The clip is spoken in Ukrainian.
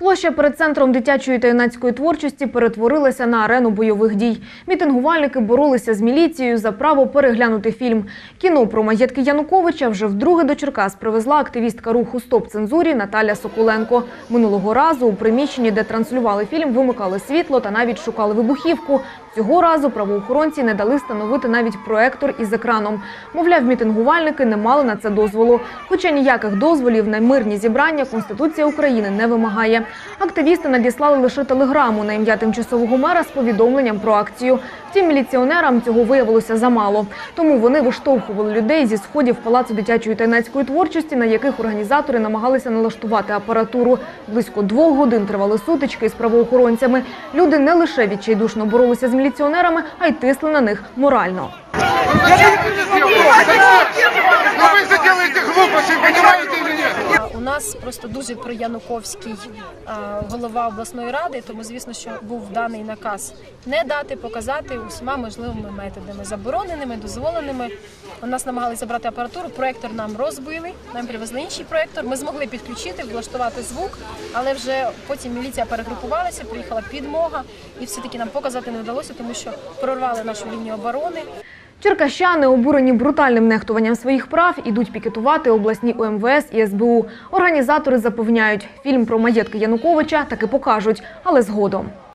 Площа перед центром дитячої та юнацької творчості перетворилася на арену бойових дій. Мітингувальники боролися з міліцією за право переглянути фільм. Кіно про маєтки Януковича вже вдруге до Черкас привезла активістка руху Стоп цензурі Наталя Соколенко. Минулого разу у приміщенні, де транслювали фільм, вимикали світло та навіть шукали вибухівку. Цього разу правоохоронці не дали встановити навіть проектор із екраном. Мовляв, мітингувальники не мали на це дозволу. Хоча ніяких дозволів на мирні зібрання Конституція України не вимагає. Активісти надіслали лише телеграму на ім'я тимчасового мера з повідомленням про акцію. Втім, міліціонерам цього виявилося замало. Тому вони виштовхували людей зі сходів палацу дитячої та юнацької творчості, на яких організатори намагалися налаштувати апаратуру. Близько двох годин тривали сутички з правоохоронцями. Люди не лише відчайдушно боролися з міліціонерами, а й тисли на них морально. Но вы же делаете глупости, понимаете? У нас просто дуже проянуковський а, голова обласної ради, тому звісно, що був даний наказ не дати показати усіма можливими методами, забороненими, дозволеними. У нас намагалися забрати апаратуру, проектор нам розбили, нам привезли інший проектор. Ми змогли підключити, влаштувати звук, але вже потім міліція перегрупувалася, приїхала підмога, і все-таки нам показати не вдалося, тому що прорвали нашу лінію оборони. Черкащани, обурені брутальним нехтуванням своїх прав, ідуть пікетувати обласні ОМВС і СБУ. Організатори запевняють, фільм про маєтки Януковича таки покажуть, але згодом.